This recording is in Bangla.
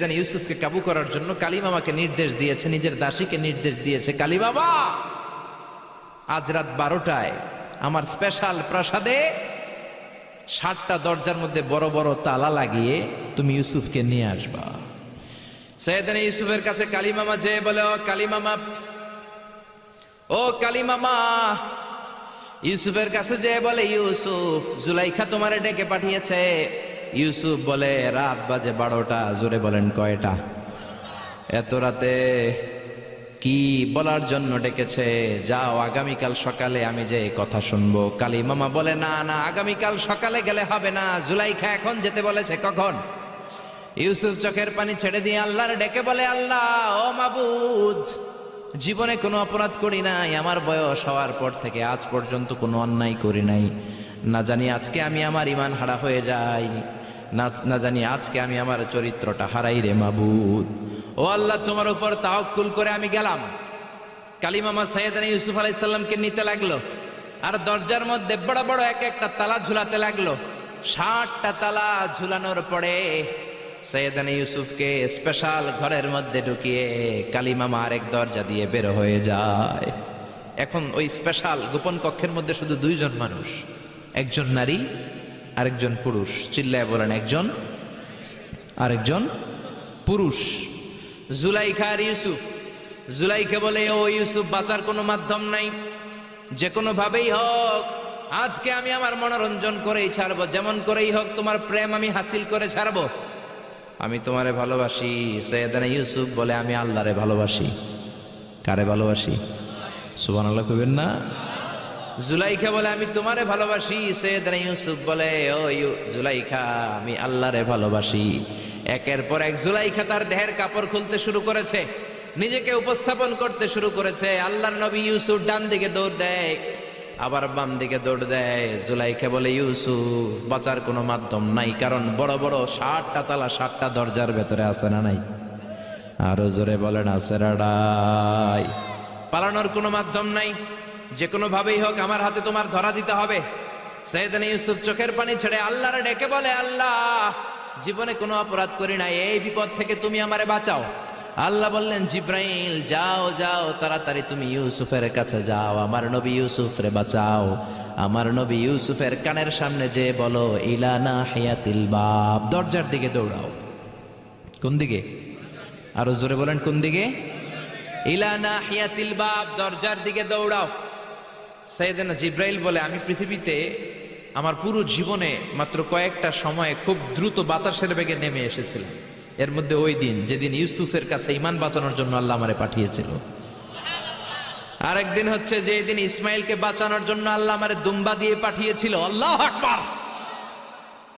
যেন ইউসুফকে কাবু করার জন্য কালী মামাকে নির্দেশ দিয়েছে, নিজের দাসীকে নির্দেশ দিয়েছে কালী বাবা আজ রাত বারোটায় আমার স্পেশাল প্রাসাদে ষাটটা দরজার মধ্যে বড় বড় তালা লাগিয়ে তুমি ইউসুফকে নিয়ে আসবা। সৈয়দান ইউসুফের কাছে কালী মামা যে বলে, ও কালী মামা ও কালী মামা ইউসুফের কাছে যে বলে, ইউসুফ, জুলাইখা তোমারে ডেকে পাঠিয়েছে। ইউসুফ বলে, রাত বাজে বারোটা, জোরে বলেন কয়টা? এত রাতে কি বলার জন্য ডেকেছে? যাও, আগামীকাল সকালে আমি যে কথা শুনব। কালী মামা বলে, না না, আগামীকাল সকালে গেলে হবে না। জুলাইখা এখন যেতে বলেছে, কখন? ইউসুফ চোখের পানি ছেড়ে দিয়ে আল্লাহর ডেকে বলে, আল্লাহ, ও মাবুদ, জীবনে কোনো অপরাধ করি নাই। আমার বয়স হওয়ার পর থেকে আজ পর্যন্ত কোনো অন্যায় করি নাই। না জানি আজকে আমি আমার ইমান হারা হয়ে যাই। না জানি আজকে আমি আমার চরিত্রটা হারাই রে মাবুদ। ও আল্লাহ, তোমার উপর তাওকুল করে আমি গেলাম। কালিমামা সৈয়দান ইউসুফ আলাইসাল্লামকে নিতে লাগল। আর দরজার মধ্যে বড় বড় এক একটা তালা ঝুলাতে লাগল। ষাটটা তালা ঝুলানোর পরে সৈয়দান ইউসুফকে স্পেশাল ঘরের মধ্যে ঢুকিয়ে কালিমামা আরেক দরজা দিয়ে বের হয়ে যায়। এখন ওই স্পেশাল গোপন কক্ষের মধ্যে শুধু দুইজন মানুষ। একজন নারী, আরেকজন পুরুষ। চিল্লায় বলেন, একজন, আরেকজন পুরুষ। জুলাইখা আর ইউসুফ। জুলাইখা বলে, ও ইউসুফ, বাঁচার কোনো মাধ্যম নাই। যে কোনো ভাবেই হোক, আজকে আমি আমার মনোরঞ্জন করেই ছাড়বো। যেমন করেই হোক, তোমার প্রেম আমি হাসিল করে ছাড়বো। আমি তোমারে ভালোবাসি। সৈয়দানা ইউসুফ বলে, আমি আল্লাহরে ভালোবাসি। কারে ভালোবাসি? সুবান আল্লাহ কইবেন না? জুলাইখা বলে, আমি তোমারে ভালোবাসি। সৈয়দানা ইউসুফ বলে, ও জুলাইখা, আমি আল্লাহরে ভালোবাসি। একের পর এক জুলাইখা তার দেহের কাপড় খুলতে শুরু করেছে, নিজেকে উপস্থাপন করতে শুরু করেছে। আল্লাহর নবী ইউসুফ ডান দিকে দৌড় দেয়, আবার বাম দিকে দৌড় দেয়। জুলাইখা বলে, ইউসুফ, বাঁচার কোনো মাধ্যম নাই, কারণ বড় বড় ষাটটা তালা ষাটটা দরজার ভেতরে আছে না নাই? আরও জোরে বলেন, আছে রাডাই পালানোর কোনো মাধ্যম নাই। যে কোনো ভাবেই হোক আমার হাতে তোমার ধরা দিতে হবে। সৈয়দান ইউসুফ চোখের পানি ছেড়ে আল্লাহরে ডেকে বলে, আল্লাহ, জীবনে কোনো অপরাধ করি না এই বিপদ থেকে তুমি আমারে বাঁচাও। আল্লাহ বললেন, জিব্রাইল, যাও যাও, তাড়াতাড়ি তুমি ইউসুফের কাছে যাও, আমার নবী ইউসুফরে বাঁচাও। আমার নবী ইউসুফের কানের সামনে যে বলো ইলানা হিয়াতিল বাপ দরজার দিকে দৌড়াও। কোন দিকে? আরও জোরে বলেন, কোন দিকে? ইলানা হিয়াতিল বাপ দরজার দিকে দৌড়াও। সাইয়েদানা জিব্রাইল বলে, আমি পৃথিবীতে আমার পুরো জীবনে মাত্র কয়েকটা সময়ে খুব দ্রুত বাতাসের বেগে নেমে এসেছিলাম। এর মধ্যে ওই দিন যেদিন ইউসুফের কাছে ইমান বাঁচানোর জন্য আল্লাহ আমারে পাঠিয়েছিল। আরেকদিন হচ্ছে যে দিন ইসমাইলকে বাঁচানোর জন্য আল্লাহ আমারে দুম্বা দিয়ে পাঠিয়েছিল। আল্লাহ আকবার!